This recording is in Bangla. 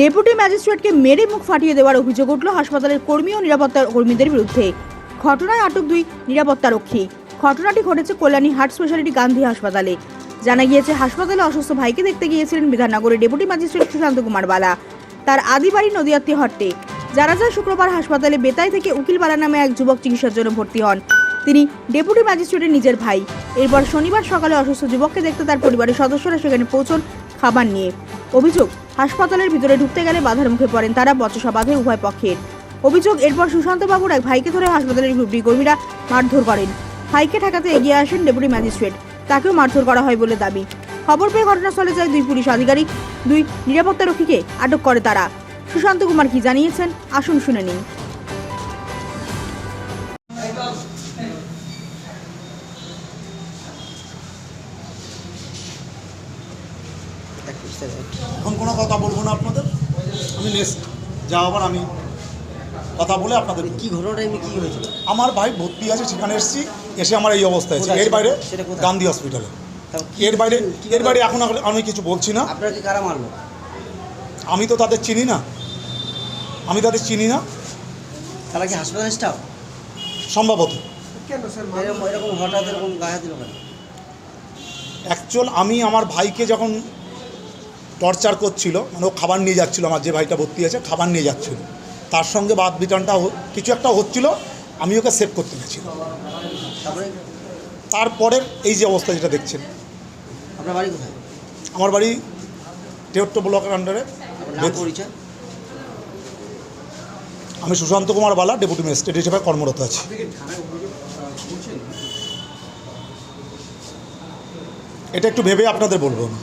ডেপুটি ম্যাজিস্ট্রেটকে মেরে মুখ ফাটিয়ে দেওয়ার অভিযোগ উঠল হাসপাতালের কর্মী ও নিরাপত্তা কর্মীদের বিরুদ্ধে। ঘটনায় আটক দুই নিরাপত্তারক্ষী। ঘটনাটি ঘটেছে কল্যাণী হার্ট স্পেশালিটি গান্ধী হাসপাতালে। জানা গিয়েছে, হাসপাতালে অসুস্থ ভাইকে দেখতে গিয়েছিলেন বিধাননগরের ডেপুটি ম্যাজিস্ট্রেট সুশান্ত কুমার বালা। তার আদি বাড়ি নদিয়াত্তি হট্টে যারা যায়, শুক্রবার হাসপাতালে বেতাই থেকে উকিল উকিলবালা নামে এক যুবক চিকিৎসার জন্য ভর্তি হন। তিনি ডেপুটি ম্যাজিস্ট্রেটের নিজের ভাই। এরপর শনিবার সকালে অসুস্থ যুবককে দেখতে তার পরিবারের সদস্যরা সেখানে পৌঁছন খাবার নিয়ে। অভিযোগ, হাসপাতালের ভিতরে ঢুকতে গেলে বাধার মুখে পড়েন তারা বচসা বাঁধে উভয় পক্ষের। অভিযোগ, এরপর সুশান্ত বাবুর এক ভাইকে ধরে হাসপাতালের গ্রুপটি কর্মীরা মারধর করেন। ভাইকে ঠেকাতে এগিয়ে আসেন ডেপুটি ম্যাজিস্ট্রেট। তাকেও মারধর করা হয় বলে দাবি। খবর পেয়ে ঘটনাস্থলে যায় দুই পুলিশ আধিকারিক। দুই নিরাপত্তারক্ষীকে আটক করে তারা। সুশান্ত কুমার কি জানিয়েছেন, আসুন শুনে নিন। এখন কোনো কথা বলব না আপনাদের? আমি নেক্সট যা আবার আমি কথা বলে আপনাদের কি ঘটনাটা এমনি কি হয়েছিল? আমার ভাই ভর্তি আছে সেখানে এসেছি এসে আমার এই অবস্থা আছে। এর বাইরে গান্ধী হসপিটালে এর বাইরে এর বাইরে এখন আমি কিছু বলছি না। আপনাকে কারা মারলো? আমি তো তাদের চিনি না। আমি তাদের চিনি না। তারা কি হাসপাতাল স্টাফ সম্ভবত। এরকম হঠাৎ এরকম গায়ে দিল কেন? অ্যাকচুয়াল আমি আমার ভাইকে যখন টর্চার করছিল মানে ও খাবার নিয়ে যাচ্ছিল আমার যে ভাইটা ভর্তি আছে খাবার নিয়ে যাচ্ছিল। তার সঙ্গে বাদ হ- কিছু একটা হচ্ছিল আমি ওকে সেভ করতে গেছিলাম তারপরে তারপরের এই যে অবস্থা যেটা দেখছেন। আপনার বাড়ি কোথায়? আমার বাড়ি তেহট্ট ব্লকের আন্ডারে আমি সুশান্ত কুমার বালা ডেপুটি ম্যাজিস্ট্রেট হিসেবে কর্মরত আছি। এটা একটু ভেবে আপনাদের বলব আমি।